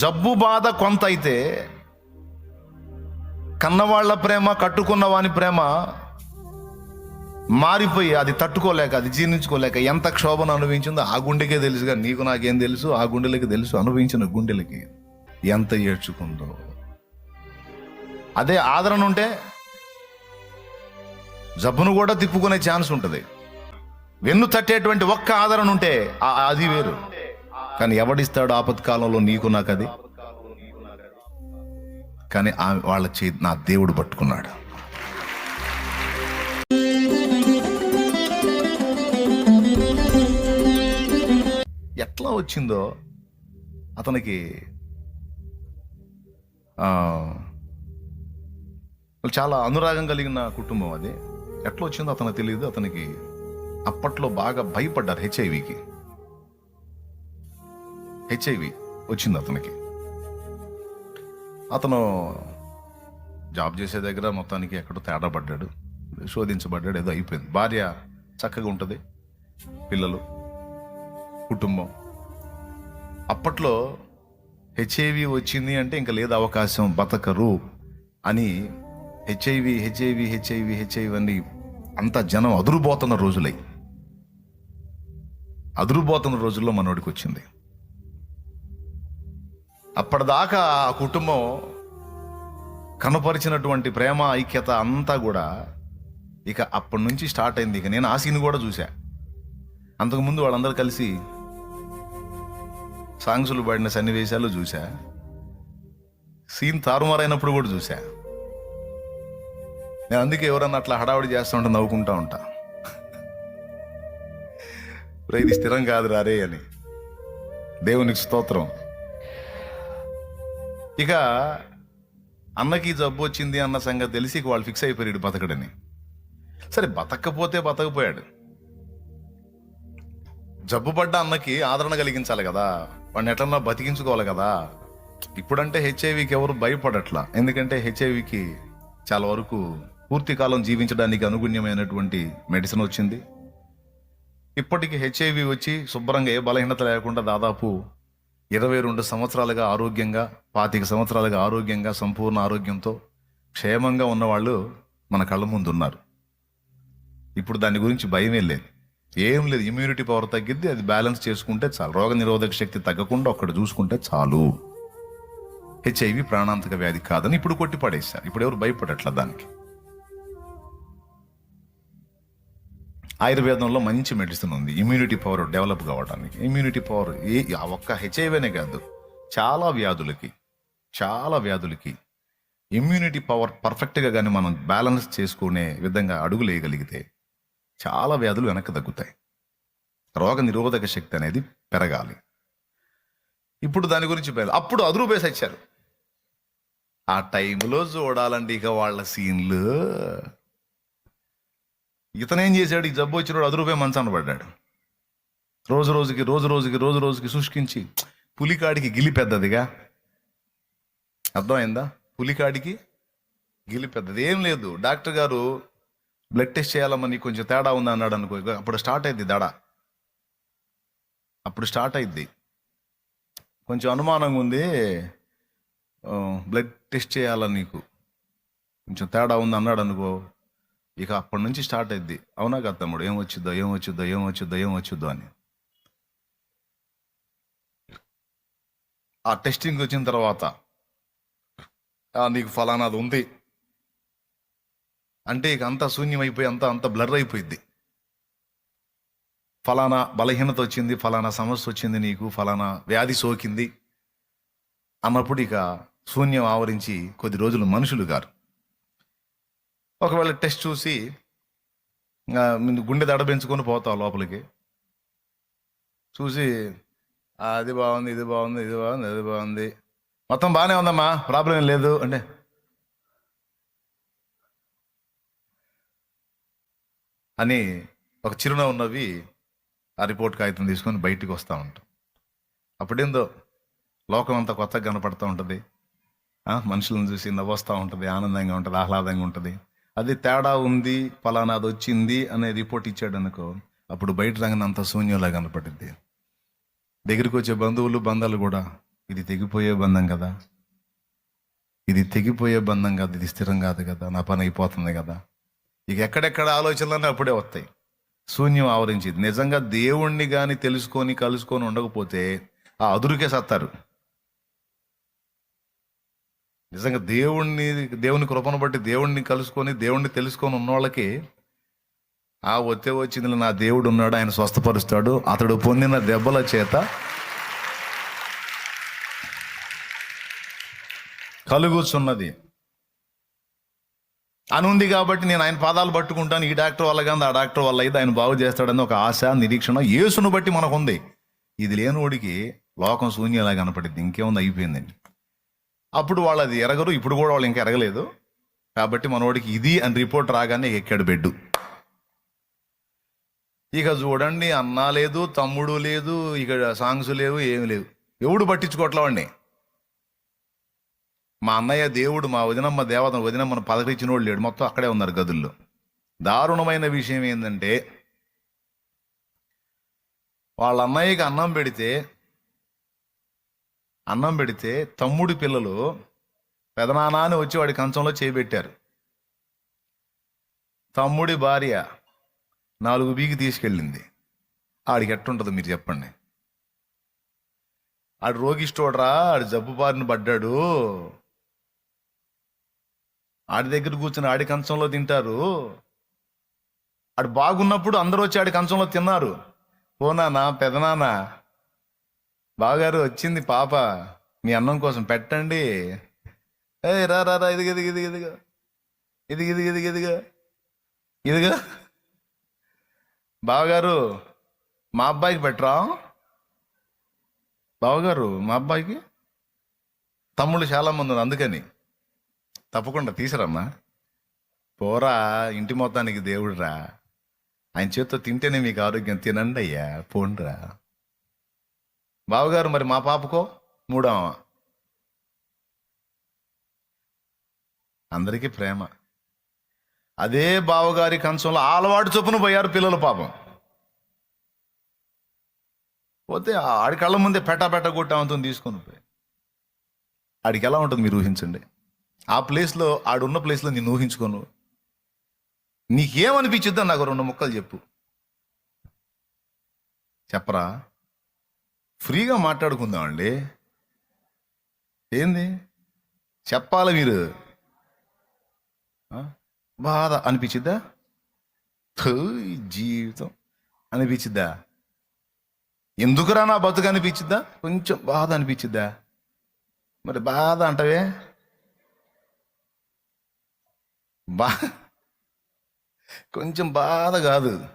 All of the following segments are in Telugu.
జబ్బు బాధ కొంత అయితే కన్నవాళ్ళ ప్రేమ కట్టుకున్న వాని ప్రేమ మారిపోయి అది తట్టుకోలేక అది జీర్ణించుకోలేక ఎంత క్షోభను అనుభవించిందో ఆ గుండెకే తెలుసుగా నీకు నాకేం తెలుసు? ఆ గుండెలకి తెలుసు అనుభవించిన గుండెలకి ఎంత ఏడ్చుకుందో. అదే ఆదరణ ఉంటే జబ్బును కూడా తిప్పుకునే ఛాన్స్ ఉంటుంది. వెన్ను తట్టేటువంటి ఒక్క ఆదరణ ఉంటే ఆ- అది వేరు. కానీ ఎవడిస్తాడు ఆపత్కాలంలో నీకు నాకు అది? కానీ ఆ వాళ్ళ చేతి నా దేవుడు పట్టుకున్నాడు. ఎట్లా వచ్చిందో అతనికి చాలా అనురాగం కలిగిన కుటుంబం అది. ఎట్లా వచ్చిందో అతనికి తెలియదు అతనికి అప్పట్లో బాగా భయపడ్డారు హెచ్ఐవికి హెచ్ఐవి వచ్చింది అతనికి. అతను జాబ్ చేసే దగ్గర మొత్తానికి ఎక్కడో తేడా పడ్డాడు శోధించబడ్డాడు ఏదో అయిపోయింది. భార్య చక్కగా ఉంటుంది పిల్లలు కుటుంబం. అప్పట్లో హెచ్ఐవి వచ్చింది అంటే ఇంకా లేదు అవకాశం బతకరు అని హెచ్ఐవి హెచ్ఐవి హెచ్ఐవి హెచ్ఐవి అని అంత జనం అదురుబోతున్న రోజులై. అదురుబోతున్న రోజుల్లో మనోడికి వచ్చింది. అప్పటిదాకా ఆ కుటుంబం కనపరిచినటువంటి ప్రేమ ఐక్యత అంతా కూడా ఇక అప్పటి నుంచి స్టార్ట్ అయింది. ఇక నేను ఆ సీన్ కూడా చూసా అంతకుముందు వాళ్ళందరూ కలిసి సాంగ్సులు పడిన సన్నివేశాలు చూసా సీన్ తారుమారైనప్పుడు కూడా చూసా నేను అందుకే ఎవరన్నా అట్లా హడావుడి చేస్తూ ఉంటే నవ్వుకుంటా ఉంటా. రే, ఇది స్థిరం కాదు రారే అని. దేవునికి స్తోత్రం. ఇక అన్నకి జబ్బు వచ్చింది అన్న సంగతి తెలిసి వాళ్ళు ఫిక్స్ అయిపోయాడు బతకడని. సరే బతకపోతే బతకపోయాడు. జబ్బు పడ్డ అన్నకి ఆదరణ కలిగించాలి కదా. వాడిని ఎట్లన్నా బతికించుకోవాలి కదా. ఇప్పుడంటే హెచ్ఐవికి ఎవరు భయపడట్లా? ఎందుకంటే హెచ్ఐవికి చాలా వరకు పూర్తి కాలం జీవించడానికి అనుగుణ్యమైనటువంటి మెడిసిన్ వచ్చింది. ఇప్పటికి హెచ్ఐవి వచ్చి శుభ్రంగా ఏ బలహీనత లేకుండా దాదాపు ఇరవై రెండు సంవత్సరాలుగా ఆరోగ్యంగా పాతిక సంవత్సరాలుగా ఆరోగ్యంగా సంపూర్ణ ఆరోగ్యంతో క్షేమంగా ఉన్నవాళ్ళు మన కళ్ళ ముందు ఉన్నారు ఇప్పుడు దాని గురించి భయమే లేదు. ఏం లేదు ఇమ్యూనిటీ పవర్ తగ్గిద్ది అది బ్యాలెన్స్ చేసుకుంటే చాలు. రోగ నిరోధక శక్తి తగ్గకుండా ఒక్కడ చూసుకుంటే చాలు. హెచ్ఐవి ప్రాణాంతక వ్యాధి కాదని ఇప్పుడు కొట్టి పడేశారు ఇప్పుడు ఎవరు భయపడట్లా దానికి? ఆయుర్వేదంలో మంచి మెడిసిన్ ఉంది. ఇమ్యూనిటీ పవర్ డెవలప్ కావడానికి. ఇమ్యూనిటీ పవర్ ఏ ఆ ఒక్క హెచ్ఐవేనే కాదు. చాలా వ్యాధులకి చాలా వ్యాధులకి ఇమ్యూనిటీ పవర్ పర్ఫెక్ట్గా కానీ మనం బ్యాలెన్స్ చేసుకునే విధంగా అడుగులు వేయగలిగితే చాలా వ్యాధులు వెనక్కి తగ్గుతాయి. రోగ నిరోధక శక్తి అనేది పెరగాలి. ఇప్పుడు దాని గురించి అప్పుడు అదురు బేస్ వచ్చారు ఆ టైంలో చూడాలండి ఇక వాళ్ళ సీన్లు. ఇతనేం చేశాడు? ఈ జబ్బు వచ్చినాడు అది రూపాయి మంచాన పడ్డాడు. రోజు రోజుకి రోజు రోజుకి రోజు రోజుకి శుష్కించి పులికాడికి గిలి పెద్దదిగా? అర్థమైందా? పులికాడికి గిలి పెద్దది. ఏం లేదు. డాక్టర్ గారు బ్లడ్ టెస్ట్ చేయాలమ్మా నీకు కొంచెం తేడా ఉంది అన్నాడు అనుకో. అప్పుడు స్టార్ట్ అయింది దడ. అప్పుడు స్టార్ట్ అయింది కొంచెం అనుమానంగా ఉంది. బ్లడ్ టెస్ట్ చేయాలా నీకు? కొంచెం తేడా ఉంది అన్నాడు అనుకో. ఇక అప్పటి నుంచి స్టార్ట్ అయింది అవునా కదా తమ్ముడు ఏం వచ్చిద్దో ఏం వచ్చిద్దో ఏం వచ్చిద్దో ఏం వచ్చిద్దో అని. ఆ టెస్టింగ్ వచ్చిన తర్వాత నీకు ఫలానాది ఉంది. అంటే ఇక అంతా శూన్యం అయిపోయి అంతా అంత బ్లర్ అయిపోయింది ఫలానా బలహీనత వచ్చింది ఫలానా సమస్య వచ్చింది నీకు ఫలానా వ్యాధి సోకింది అన్నప్పుడు ఇక శూన్యం ఆవరించి కొద్ది రోజులు మనుషులు గారు. ఒకవేళ టెస్ట్ చూసి గుండె దడ పెంచుకొని పోతావు లోపలికి. చూసి అది బాగుంది ఇది బాగుంది ఇది బాగుంది అది బాగుంది. మొత్తం బాగానే ఉందమ్మా ప్రాబ్లం ఏం లేదు అంటే. అని ఒక చిరునవ్వు నవ్వి ఆ రిపోర్ట్ కాగితం తీసుకొని బయటికి వస్తూ ఉంటాం. అప్పుడేందో లోకం అంతా కొత్తగా కనపడుతూ ఉంటుంది. మనుషులను చూసి నవ్వొస్తూ ఉంటుంది ఆనందంగా ఉంటుంది ఆహ్లాదంగా ఉంటుంది. అది తేడా ఉంది ఫలానా అది వచ్చింది అనే రిపోర్ట్ ఇచ్చాడు అనుకో అప్పుడు బయట రంగన అంత శూన్యంలా కనపడుద్ది. దగ్గరికి వచ్చే బంధువులు బంధాలు కూడా ఇది తెగిపోయే బంధం కదా. ఇది తెగిపోయే బంధం కాదు ఇది స్థిరం కాదు కదా నా పని అయిపోతుంది కదా. ఇక ఎక్కడెక్కడ ఆలోచనలన్నీ అప్పుడే వస్తాయి. శూన్యం ఆవరించింది. నిజంగా దేవుణ్ణి కానీ తెలుసుకొని కలుసుకొని ఉండకపోతే ఆ అదురుకే సత్తారు. నిజంగా దేవుణ్ణి దేవుని కృపను బట్టి దేవుణ్ణి కలుసుకొని దేవుణ్ణి తెలుసుకొని ఉన్న వాళ్ళకి ఆ వచ్చే వచ్చింది నా దేవుడు ఉన్నాడు ఆయన స్వస్థపరుస్తాడు అతడు పొందిన దెబ్బల చేత కలుగుచున్నది. అని ఉంది కాబట్టి నేను ఆయన పాదాలు పట్టుకుంటాను ఈ డాక్టర్ వల్ల కానీ ఆ డాక్టర్ వల్ల అయితే ఆయన బాగు చేస్తాడని ఒక ఆశ నిరీక్షణ యేసును బట్టి మనకు ఉంది ఇది లేనివాడికి లోకం శూన్యలా కనపడింది ఇంకేముంది అయిపోయిందండి. అప్పుడు వాళ్ళు అది ఎరగరు ఇప్పుడు కూడా వాళ్ళు ఇంకా ఎరగలేదు. కాబట్టి మనోడికి ఇది అని రిపోర్ట్ రాగానే ఎక్కాడు బెడ్డు. ఇక చూడండి అన్న లేదు తమ్ముడు లేదు ఇక సాంగ్స్ లేవు ఏమి లేవు. ఎవడు పట్టించుకోవట్లే వాడిని మా అన్నయ్య దేవుడు మా వదినమ్మ దేవత వదినమ్మను పలకరించిన వాడు లేడు. మొత్తం అక్కడే ఉన్నారు గదుల్లో. దారుణమైన విషయం ఏంటంటే వాళ్ళ అన్నయ్యకి అన్నం పెడితే అన్నం పెడితే తమ్ముడి పిల్లలు పెదనాన్న అని వచ్చి వాడి కంచంలో చేపెట్టారు. తమ్ముడి భార్య నాలుగు బీకి తీసుకెళ్ళింది. ఆడికి ఎట్టుంటుంది మీరు చెప్పండి. ఆడు రోగిష్టోడ్రా ఆడు జబ్బు బారిన పడ్డాడు. ఆడి దగ్గర కూర్చుని ఆడి కంచంలో తింటారు. ఆడు బాగున్నప్పుడు అందరూ వచ్చి ఆడి కంచంలో తిన్నారు. పోనానా పెదనానా బాగారు వచ్చింది పాప మీ అన్నం కోసం పెట్టండి. ఏ రా రా రా ఇదిగ ఇదిగో ఇదిగో ఇదిగో. ఇది ఇది ఇది ఇదిగో. బావగారు మా అబ్బాయికి పెట్టరా? బావగారు మా అబ్బాయికి? తమ్ముళ్ళు చాలా మంది ఉన్నారు అందుకని. తప్పకుండా తీసిరమ్మా. పోరా ఇంటి మొత్తానికి దేవుడురా. ఆయన చేత్తో తింటేనే మీకు ఆరోగ్యం. తినండి అయ్యా పోండిరా. బావగారు మరి మా పాపకో? మూడవ అందరికీ ప్రేమ. అదే బావగారి కంచంలో అలవాటు చొప్పున పోయారు పిల్లల పాపం. పోతే ఆడి కళ్ళ ముందే పెట్ట పెట్ట కొట్టామంతో తీసుకొని పోయి. ఆడికి ఎలా ఉంటుంది మీరు ఊహించండి. ఆ ప్లేస్లో ఆడున్న ప్లేస్లో నేను ఊహించుకోను నీకేమనిపించిద్దో నాకు రెండు ముక్కలు చెప్పు. చెప్పరా? ఫ్రీగా మాట్లాడుకుందామండి. ఏంది? చెప్పాలి మీరు. బాధ అనిపించిద్దా? జీవితం అనిపించిద్దా? ఎందుకురా నా బతుకు అనిపించిద్దా? కొంచెం బాధ అనిపించిద్దా? మరి బాధ అంటవే? బా కొంచెం బాధ కాదు.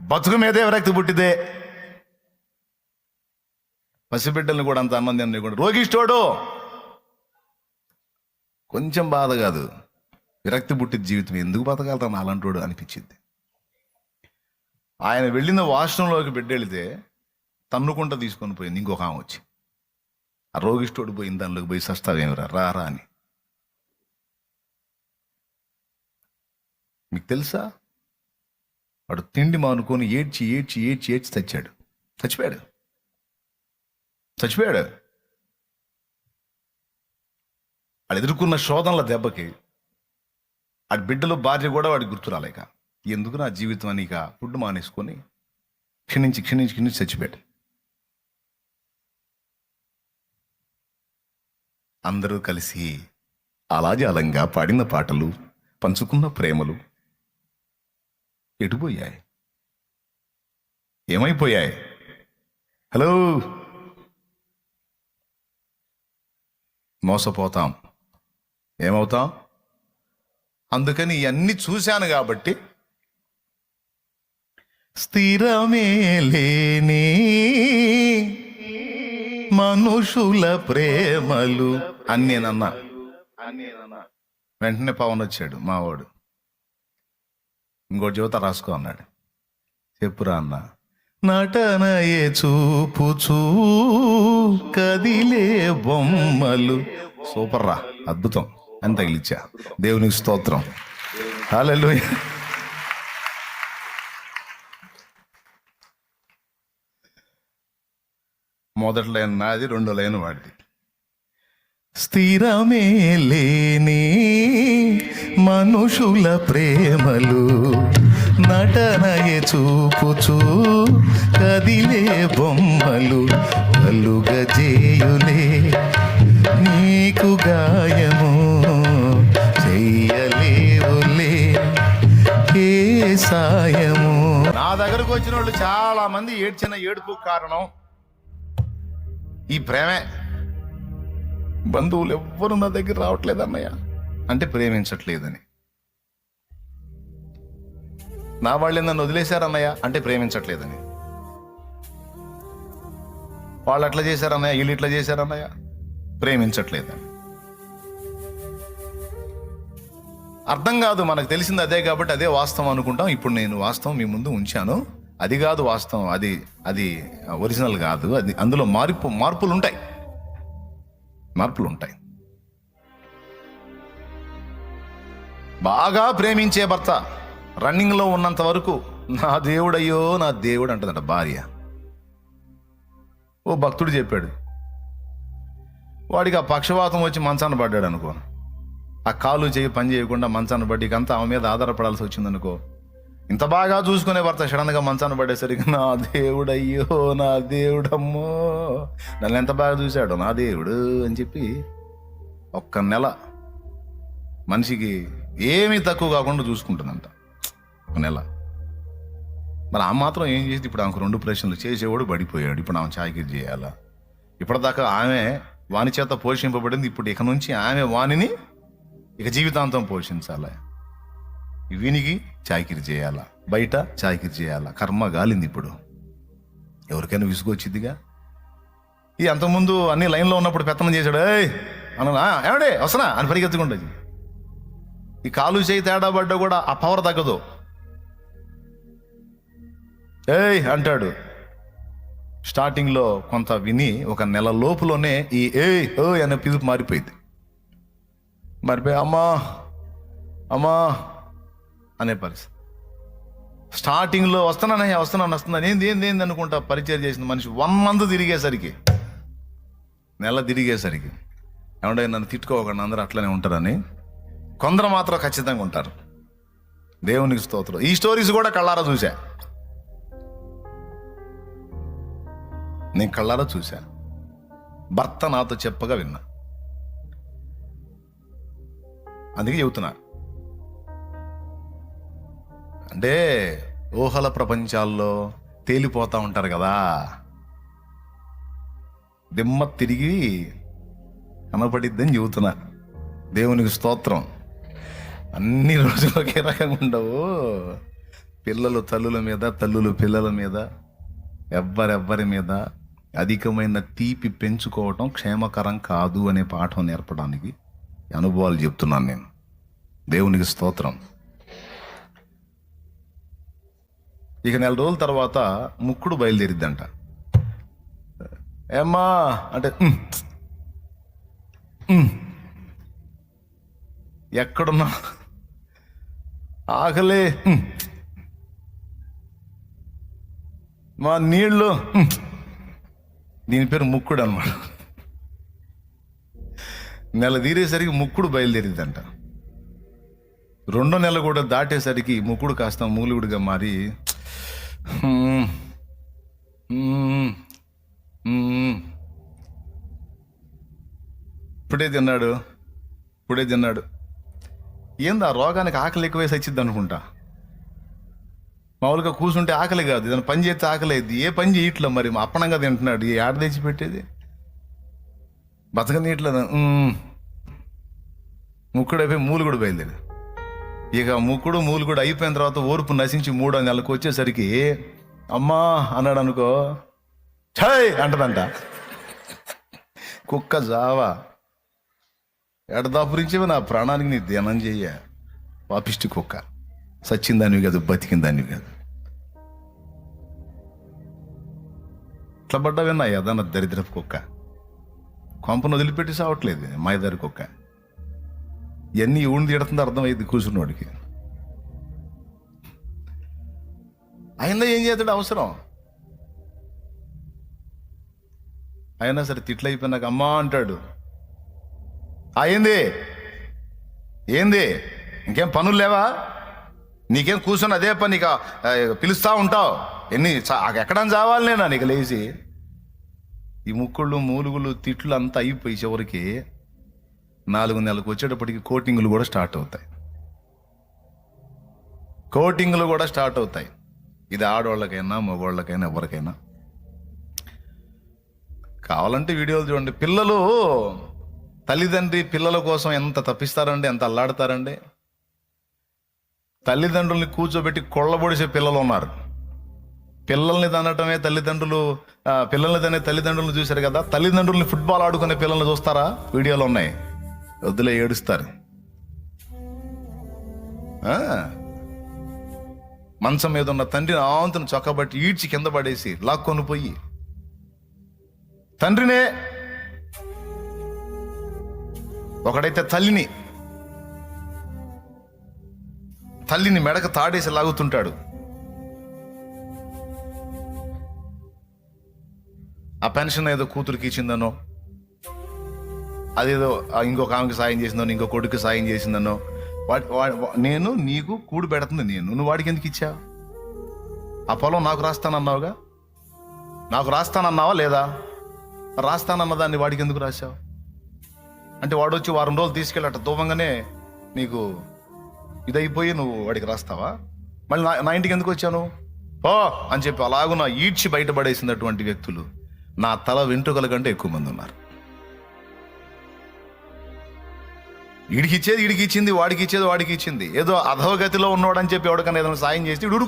బతుకు మీదే విరక్తి పుట్టిదే పసిబిడ్డల్ని కూడా అంత అన్నం తిన్న కూడా రోగిష్టోడు కొంచెం బాధ కాదు. విరక్తి పుట్టిన జీవితం ఎందుకు బతకాలతాను అలాంటోడు అనిపించింది. ఆయన వెళ్ళిన వాష్రూమ్లోకి బిడ్డ వెళితే తన్నుకుంట తీసుకొని పోయింది. ఇంకొక ఆమె వచ్చి. ఆ రోగిష్టోడు పోయిన దానిలోకి పోయి సస్తావేమిరా రా రా అని. మీకు తెలుసా? వాడు తిండి మానుకొని ఏడ్చి ఏడ్చి ఏడ్చి ఏడ్చి తెచ్చాడు. చచ్చిపోయాడు. చచ్చిపోయాడు. వాడు ఎదుర్కొన్న శోధనల దెబ్బకి ఆడి బిడ్డలు భార్య కూడా వాడికి గుర్తు రాలేక ఎందుకు నా జీవితం అని ఇక ఫుడ్ మానేసుకొని క్షీణించి క్షీణించి క్షీణించి చచ్చిపోయాడు. అందరూ కలిసి అలాజాలంగా పాడిన పాటలు పంచుకున్న ప్రేమలు ఎటుపోయాయి? ఏమైపోయాయి? హలో! మోసపోతాం. ఏమవుతాం? అందుకని ఇవన్నీ చూశాను కాబట్టి స్థిరమే లేని మనుషుల ప్రేమలు అని నేనన్నా. వెంటనే పవన్ వచ్చాడు మావాడు. ఇంకోటి యువత రాసుకో అన్నాడు. చెప్పురా అన్నా. నటనయే చూపుచూ కదిలే బొమ్మలు. సూపర్ రా అద్భుతం. అని తగిలిచ్చా. దేవునికి స్తోత్రం. హల్లెలూయా. మొదటి లైన్ నాది రెండో లైన్ వాడిది. స్థిరమే లేని మనుషుల ప్రేమలు నటనయ చూపుచూ కదిలే బొమ్మలు కలుగజేయులే నీకు గాయము చెయ్యలేవులే. ఏ సాయము? నా దగ్గరకు వచ్చిన వాళ్ళు చాలా మంది ఏడ్చిన ఏడుపు కారణం ఈ ప్రేమే. బంధువులు ఎవ్వరు నా దగ్గర రావట్లేదన్నయ్య అంటే ప్రేమించట్లేదని. నా వాళ్ళే నన్ను వదిలేశారన్నయ్య అంటే ప్రేమించట్లేదని. వాళ్ళు అట్లా చేశారన్నయ్య వీళ్ళు ఇట్లా చేశారన్నయ్య ప్రేమించట్లేదని. అర్థం కాదు మనకు తెలిసింది అదే కాబట్టి అదే వాస్తవం అనుకుంటాం. ఇప్పుడు నేను వాస్తవం మీ ముందు ఉంచాను. అది కాదు వాస్తవం అది అది ఒరిజినల్ కాదు. అది అందులో మార్పు మార్పులు ఉంటాయి మార్పులు ఉంటాయి బాగా ప్రేమించే భర్త. రన్నింగ్లో ఉన్నంత వరకు నా దేవుడయ్యో నా దేవుడు అంటుందంట భార్య. ఓ భక్తుడు చెప్పాడు వాడికి ఆ పక్షవాతం వచ్చి మంచాన పడ్డాడు అనుకో. ఆ కాలు చేయి పని చేయకుండా మంచాన పడి అంతా ఆమె మీద ఆధారపడాల్సి వచ్చిందనుకో ఇంత బాగా చూసుకునే భర్త సడన్గా మంచాన పడేసరికి నా దేవుడయ్యో నా దేవుడమ్మో. నన్ను ఎంత బాగా చూశాడు నా దేవుడు అని చెప్పి ఒక్క నెల మనిషికి ఏమీ తక్కువ కాకుండా చూసుకుంటుందంట. ఒక నెల. మరి ఆ మాత్రం ఏం చేసింది? ఇప్పుడు ఆమెకు రెండు ప్రశ్నలు చేసేవాడు పడిపోయాడు. ఇప్పుడు ఆమె చాకిరి చేయాలా? ఇప్పటిదాకా ఆమె వాని చేత పోషింపబడింది. ఇప్పుడు ఇక నుంచి ఆమె వాణిని ఇక జీవితాంతం పోషించాలి? వీనికి చాకిరి చేయాలా? బయట చాకిరి చేయాలా? కర్మ గాలింది ఇప్పుడు. ఎవరికైనా విసుగొచ్చిద్దిగా ఈ అంతకుముందు అన్ని లైన్లో ఉన్నప్పుడు పెత్తనం చేశాడు. ఏయ్ అన్నా ఏమండే? వస్తున్నా? అని పరిగెత్తుకుంటుంది. ఈ కాలు చేయి తేడా పడ్డా కూడా ఆ పవర్ తగ్గదు. ఏయ్ అంటాడు. స్టార్టింగ్లో కొంత విని ఒక నెల లోపులోనే ఈ ఏయ్ ఓ అనే పిలుపు మారిపోయింది. మారిపోయి అమ్మా అమ్మా అనే పరిస్థితి. స్టార్టింగ్లో వస్తున్నానయ్యా వస్తున్నాను వస్తున్నాను ఏంది ఏంది ఏంది అనుకుంటా పరిచయం చేసిన మనిషి. వన్ మంత్ తిరిగేసరికి నెల తిరిగేసరికి ఏమంటే నన్ను తిట్టుకోకుండా అందరూ అట్లనే ఉంటారని. కొందరు మాత్రం ఖచ్చితంగా ఉంటారు. దేవునికి స్తోత్రం. ఈ స్టోరీస్ కూడా కళ్ళారా చూసా. నేను కళ్ళారా చూశాను. భర్త నాతో చెప్పగా విన్నా. అందుకే చెబుతున్నా. అంటే ఊహల ప్రపంచాల్లో తేలిపోతూ ఉంటారు కదా. దిమ్మ తిరిగి కనపడిద్దని చెబుతున్నా. దేవునికి స్తోత్రం. అన్ని రోజులు ఒకే రకంగా ఉండవు. పిల్లలు తల్లుల మీద తల్లులు పిల్లల మీద ఎవ్వరెవ్వరి మీద అధికమైన తీపి పెంచుకోవటం క్షేమకరం కాదు అనే పాఠం నేర్పడానికి అనుభవాలు చెప్తున్నాను నేను. దేవునికి స్తోత్రం. ఇక నెల రోజుల తర్వాత ముక్కుడు బయలుదేరిద్దంట. ఏమ్మా అంటే ఎక్కడున్నా? ఆకలే మా నీళ్ళు దీని పేరు ముక్కుడు అనమాట నెల తీరేసరికి ముక్కుడు బయలుదేరిందంట. రెండో నెల కూడా దాటేసరికి ముక్కుడు కాస్త మూలుగుడిగా మారి ఇప్పుడే తిన్నాడు ఇప్పుడే తిన్నాడు. ఏందా రోగానికి ఆకలి ఎక్కువేసి వచ్చింది అనుకుంటా? మామూలుగా కూర్చుంటే ఆకలి కాదు. ఏదైనా పని చేస్తే ఆకలి అయింది ఏ పని చేయట్లే మరి. మా అప్పనంగా తింటున్నాడు. ఏ ఆడ తెచ్చి పెట్టేది? బతకనీయట్లేదు ముక్కుడు అయిపోయి మూలు కూడా బయలుదేరి ఇక ముక్కుడు మూలు కూడా అయిపోయిన తర్వాత ఓర్పు నశించి మూడో నెలకు వచ్చేసరికి అమ్మా అన్నాడు అనుకో ఛాయ్ అంటదంట. కుక్క జావా. ఎడదాపురించి నా ప్రాణానికి నీ ధ్యానం చెయ్య. పాపిష్టి కుక్క. సచ్చిందానివి కాదు బతికిందానివి కాదు. ఇట్లా పడ్డా ఏదన్నా దరిద్రపు కుక్క. కొంపను వదిలిపెట్టి సావట్లేదు మాయదారి కుక్క. ఇవన్నీ ఊడి తీడుతుందో అర్థమైంది కూర్చున్నవాడికి అయినా ఏం చేస్తాడు అవసరం? అయినా సరే తిట్లయిపోయినాక అమ్మా అంటాడు. "ఆ, ఏంది? ఏంది? ఇంకేం పనులు లేవా? నీకేం కూర్చొని అదే పని నీకు పిలుస్తూ పిలుస్తా ఉంటావు. ఎన్ని చా- ఎక్కడ చావాలి నేను నీకు లేచి. ఈ ముక్కుళ్ళు మూలుగులు తిట్లు అంతా అయిపోయి చివరికి నాలుగు నెలలకు వచ్చేటప్పటికి కోటింగ్లు కూడా స్టార్ట్ అవుతాయి. కోటింగులు కూడా స్టార్ట్ అవుతాయి. ఇది ఆడవాళ్ళకైనా మగవాళ్ళకైనా ఎవరికైనా. కావాలంటే వీడియోలు చూడండి. పిల్లలు తల్లిదండ్రి పిల్లల కోసం ఎంత తప్పిస్తారండి ఎంత అల్లాడతారండి? తల్లిదండ్రుల్ని కూర్చోబెట్టి కొళ్ళబొడిసే పిల్లలు ఉన్నారు. పిల్లల్ని తనటమే తల్లిదండ్రులు పిల్లల్ని తనే తల్లిదండ్రులను చూశారు కదా. తల్లిదండ్రుల్ని ఫుట్బాల్ ఆడుకునే పిల్లల్ని చూస్తారా? వీడియోలు ఉన్నాయి. వద్దులే ఏడుస్తారు. మంచం మీద ఉన్న తండ్రిని ఆంతును చక్కబట్టి ఈడ్చి కింద పడేసి లాక్కొని పోయి తండ్రినే ఒకడైతే తల్లిని తల్లిని మెడక తాడేసి లాగుతుంటాడు. ఆ పెన్షన్ ఏదో కూతురికి ఇచ్చిందనో అదేదో ఇంకొక ఆమెకి సాయం చేసిందనో ఇంకో కొడుకు సాయం చేసిందనో వా- నేను నీకు కూడు పెడుతుంది నేను. నువ్వు వాడికి ఎందుకు ఇచ్చావు? ఆ పొలం నాకు రాస్తానన్నావుగా? నాకు రాస్తానన్నావా లేదా? రాస్తానన్న దాన్ని వాడికి ఎందుకు రాశావు? అంటే వాడు వచ్చి వారం రోజులు తీసుకెళ్ళట దూవంగానే నీకు ఇదైపోయి నువ్వు వాడికి రాస్తావా? మళ్ళీ నా నా ఇంటికి ఎందుకు వచ్చాను ఓ అని చెప్పి అలాగున ఈడ్చి బయటపడేసినటువంటి వ్యక్తులు నా తల వెంట్రుకల కంటే ఎక్కువ మంది ఉన్నారు. వీడికి ఇచ్చేది వీడికి ఇచ్చింది వాడికి ఇచ్చేది వాడికి ఇచ్చింది ఏదో అధోగతిలో ఉన్నవాడని చెప్పి ఎవడికన్నా ఏదైనా సాయం చేస్తే వీడు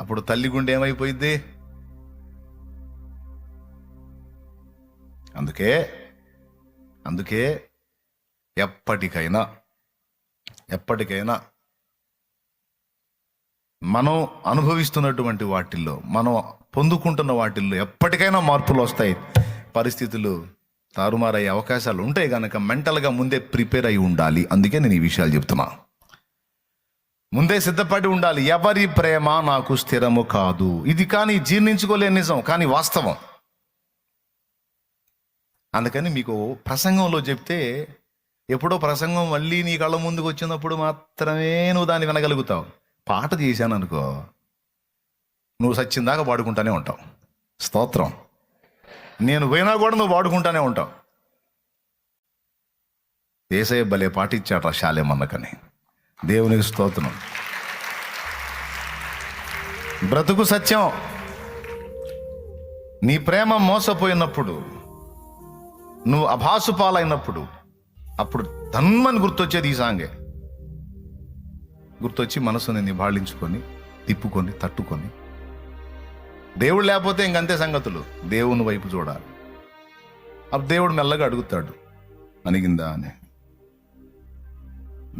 అప్పుడు తల్లి గుండె ఏమైపోయింది అందుకే అందుకే ఎప్పటికైనా ఎప్పటికైనా మనం అనుభవిస్తున్నటువంటి వాటిల్లో మనం పొందుకుంటున్న వాటిల్లో ఎప్పటికైనా మార్పులు వస్తాయి. పరిస్థితులు తారుమారయ్యే అవకాశాలు ఉంటాయి కనుక మెంటల్గా ముందే ప్రిపేర్ అయి ఉండాలి. అందుకే నేను ఈ విషయాలు చెప్తున్నా. ముందే సిద్ధపడి ఉండాలి. ఎవరి ప్రేమ నాకు స్థిరము కాదు. ఇది కానీ జీర్ణించుకోలేని నిజం కానీ వాస్తవం. అందుకని మీకు ప్రసంగంలో చెప్తే ఎప్పుడో ప్రసంగం మళ్ళీ నీ కళ్ళ ముందుకు వచ్చినప్పుడు మాత్రమే నువ్వు దాన్ని వినగలుగుతావు. పాట చేశాను అనుకో నువ్వు సచ్చిందాకా పాడుకుంటానే ఉంటావు. స్తోత్రం. నేను పోయినా కూడా నువ్వు పాడుకుంటానే ఉంటావు. ఏసయ్య భలే పాటిచ్చాట శాలేమన్నకని దేవునికి స్తోత్రం. బ్రతుకు సత్యం. నీ ప్రేమ మోసపోయినప్పుడు నువ్వు అభాసు పాలైనప్పుడు అప్పుడు ధన్మని గుర్తొచ్చేది ఈ సాంగే. గుర్తొచ్చి మనసుని నిబాళించుకొని తిప్పుకొని తట్టుకొని. దేవుడు లేకపోతే ఇంకంతే సంగతులు. దేవుని వైపు చూడాలి. అప్పుడు దేవుడు మెల్లగా అడుగుతాడు అనిగిందా? అని.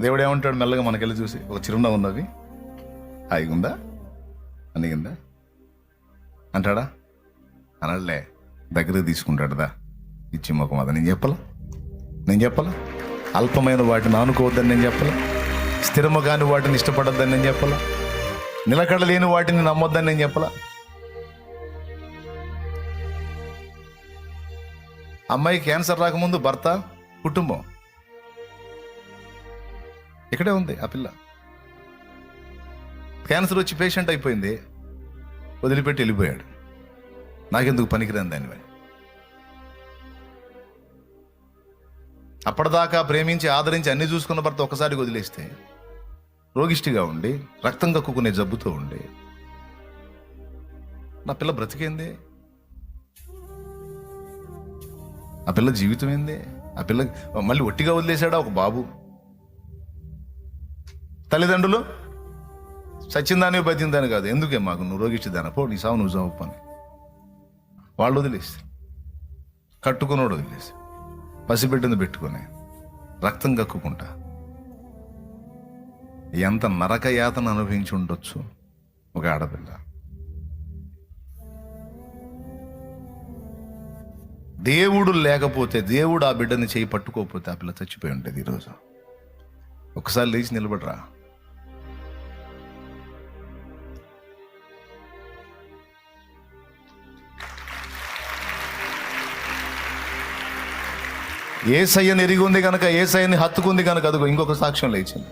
దేవుడు ఏమంటాడు మెల్లగా మనకెళ్ళి చూసి ఒక చిరునవ్వు ఉన్నది. హాయిగుందా? అనిగిందా? అంటాడా? అనలే దగ్గర తీసుకుంటాడుదా ఇచ్చి ముఖం నేను చెప్పాలా? నేను చెప్పాలా? అల్పమైన వాటిని ఆనుకోవద్దని నేను చెప్పాలా? స్థిరము కాని వాటిని ఇష్టపడద్దని నేను చెప్పాలా? నిలకడ లేని వాటిని నమ్మొద్దని నేను చెప్పాలా? అమ్మాయి క్యాన్సర్ రాకముందు భర్త కుటుంబం. ఇక్కడే ఉంది ఆ పిల్ల. క్యాన్సర్ వచ్చి పేషెంట్ అయిపోయింది. వదిలిపెట్టి వెళ్ళిపోయాడు. నాకెందుకు పనికిరాని దానివై అప్పటిదాకా ప్రేమించి ఆదరించి అన్ని చూసుకున్న భర్త ఒకసారి వదిలేస్తే రోగిష్టిగా ఉండి రక్తం కక్కుకునే జబ్బుతో ఉండి. నా పిల్ల బ్రతికేంది? ఆ పిల్ల జీవితం ఏంది? ఆ పిల్ల మళ్ళీ ఒట్టిగా వదిలేశాడా ఒక బాబు? తల్లిదండ్రులు సచ్చిందాని బతిందాని కాదు ఎందుకే మాకు నువ్వు రోగిచ్చిదాన పో నీ సావు నువ్వు సావు పని వాళ్ళు వదిలేసి కట్టుకున్నోడు వదిలేసి పసిబిడ్డను పెట్టుకొని రక్తం కక్కుకుంటా. ఎంత నరక యాతన అనుభవించి ఉండొచ్చు ఒక ఆడపిల్ల. దేవుడు లేకపోతే దేవుడు ఆ బిడ్డని చేయి పట్టుకోకపోతే ఆ పిల్ల చచ్చిపోయి ఉంటుంది ఈరోజు. ఒకసారి లేచి నిలబడరా. ఏసయ్యని ఎరిగి ఉంది కనుక ఏసయ్యని హత్తుకుంది కనుక అదిగో ఇంకొక సాక్ష్యం లేచింది.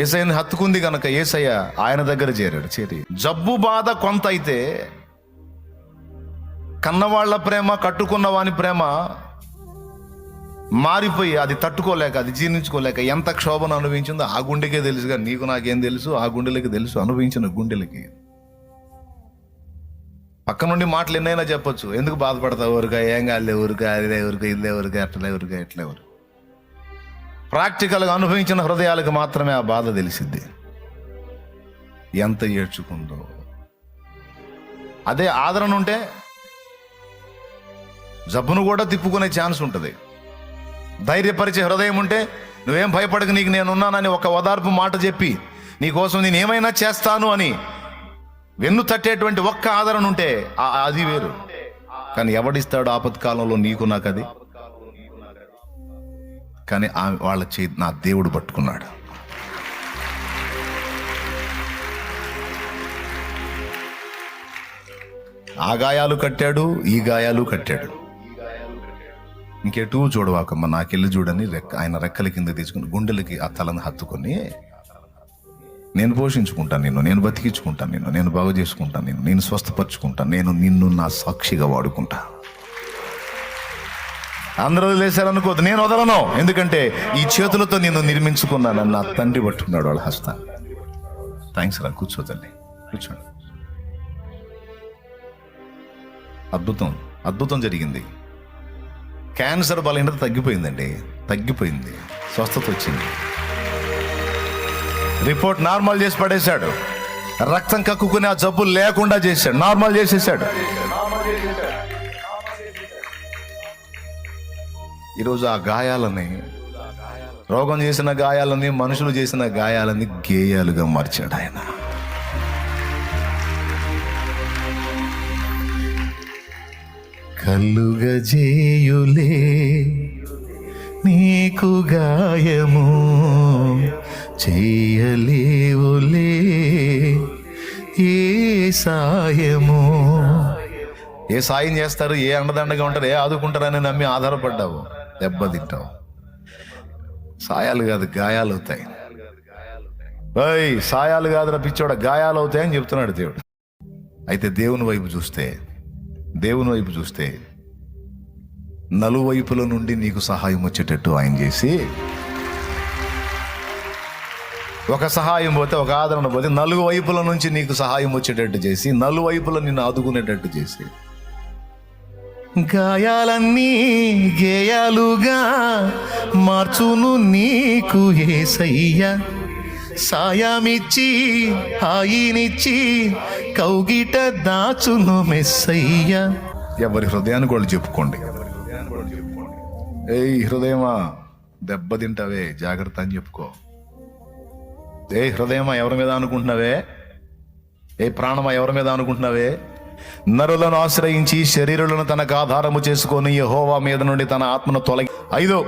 ఏసయ్యని హత్తుకుంది కనుక ఏసయ్య ఆయన దగ్గర చేరాడు. చేరి జబ్బు బాధ కొంత అయితే కన్నవాళ్ళ ప్రేమ కట్టుకున్న వాని ప్రేమ మారిపోయి అది తట్టుకోలేక అది జీర్ణించుకోలేక ఎంత క్షోభను అనుభవించిందో ఆ గుండెకే తెలుసుగా నీకు నాకేం తెలుసు ఆ గుండెలకి తెలుసు అనుభవించిన గుండెలకి. పక్క నుండి మాటలు ఎన్నైనా చెప్పొచ్చు. ఎందుకు బాధపడతావు ఊరుగా ఏం కాలే ఊరుగా అదే ఊరుగా ఇదే ఊరుగా అట్లే ఊరుగా ఎట్లే ఊరు ప్రాక్టికల్గా అనుభవించిన హృదయాలకు మాత్రమే ఆ బాధ తెలిసిద్ది. ఎంత ఏడ్చుకుందో. అదే ఆదరణ ఉంటే జబ్బును కూడా తిప్పుకునే ఛాన్స్ ఉంటుంది. ధైర్యపరిచే హృదయం ఉంటే నువ్వేం భయపడక నీకు నేనున్నానని ఒక ఓదార్పు మాట చెప్పి నీకోసం నేను ఏమైనా చేస్తాను అని వెన్ను తట్టేటువంటి ఒక్క ఆదరణ ఉంటే ఆ- అది వేరు. కానీ ఎవడిస్తాడు ఆపత్కాలంలో నీకు నాకు అది. కానీ ఆ- వాళ్ళ చే నా దేవుడు పట్టుకున్నాడు. ఆ గాయాలు కట్టాడు ఈ గాయాలు కట్టాడు. ఇంకెటూ చూడవాకమ్మ నాకెళ్ళి చూడని రెక్క ఆయన రెక్కల కింద తీసుకుని గుండెలకి ఆ తలను హత్తుకొని నేను పోషించుకుంటాను నిన్ను నేను బతికించుకుంటాను నిన్ను నేను బాగు చేసుకుంటాను నిన్ను నేను స్వస్థపరచుకుంటాను నేను నిన్ను నా సాక్షిగా వాడుకుంటా. అందరూ వదిలేశారనుకోదు నేను వదలను. ఎందుకంటే ఈ చేతులతో నేను నిర్మించుకున్నానని నా తండ్రి పట్టుకున్నాడు వాళ్ళ హస్తాన్ని థ్యాంక్స్ రా కూర్చో తల్లి కూర్చోండి అద్భుతం అద్భుతం జరిగింది. క్యాన్సర్ బలహీనత తగ్గిపోయిందండి తగ్గిపోయింది స్వస్థత వచ్చింది. రిపోర్ట్ నార్మల్ చేసి పడేశాడు. రక్తం కక్కుకుని ఆ జబ్బు లేకుండా చేశాడు. నార్మల్ చేసేసాడు. ఈరోజు ఆ గాయాలని రోగం చేసిన గాయాలని మనుషులు చేసిన గాయాలని గేయాలుగా మార్చాడు ఆయన. కలుగజేయులే నీకు గాయము. చేయలేవులే. ఏ సాయము? ఏ సాయం చేస్తారు? ఏ అండదండగా ఉంటారు? ఏ ఆదుకుంటారని నమ్మి ఆధారపడ్డావు? దెబ్బతింటావు సాయాలు కాదు గాయాలు అవుతాయి. ఓయ్ సాయాలు కాదు పిచ్చోడ గాయాలు అవుతాయని చెప్తున్నాడు దేవుడు. అయితే దేవుని వైపు చూస్తే దేవుని వైపు చూస్తే నలువైపుల నుండి నీకు సహాయం వచ్చేటట్టు ఆయన చేసి ఒక సహాయం పోతే ఒక ఆదరణ పోతే నలుగు వైపుల నుంచి నీకు సహాయం వచ్చేటట్టు చేసి నలువైపుల నిన్ను ఆదుకునేటట్టు చేసి. గాయాలన్నీ గేయాలుగా మార్చును నీకు ఏసయ్య. సాయమిచ్చి హాయినిచ్చి కౌగిట దాచును మెస్సయ్య. ఎవరి హృదయానికి వాళ్ళు చెప్పుకోండి. ఏయ్ హృదయమా దెబ్బతింటావే జాగ్రత్త అని చెప్పుకో. ఏ హృదయమా ఎవరి మీద అనుకుంటున్నావే? ఏ ప్రాణమా ఎవరి మీద అనుకుంటున్నావే? నరులను ఆశ్రయించి శరీరులను తనకు ఆధారము చేసుకొని యహోవా మీద నుండి తన ఆత్మను తొలగి ఐదో.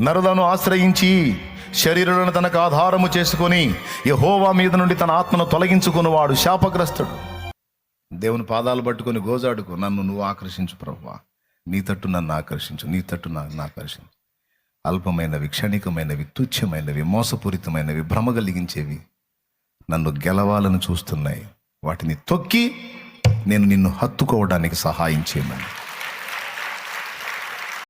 నరులను ఆశ్రయించి శరీరులను తనకు ఆధారము చేసుకొని యహోవా మీద నుండి తన ఆత్మను తొలగించుకుని వాడు శాపగ్రస్తుడు. దేవుని పాదాలు పట్టుకొని గోజాడుకో. నన్ను నువ్వు ఆకర్షించు ప్రభు. నీ తట్టు నన్ను ఆకర్షించు నీ తట్టు నన్ను ఆకర్షించు. అల్పమైనవి క్షణికమైనవి తుచ్చమైనవి మోసపూరితమైనవి భ్రమ కలిగించేవి నన్ను గెలవాలని చూస్తున్నాయి. వాటిని తొక్కి నేను నిన్ను హత్తుకోవడానికి సహాయం చేయమని.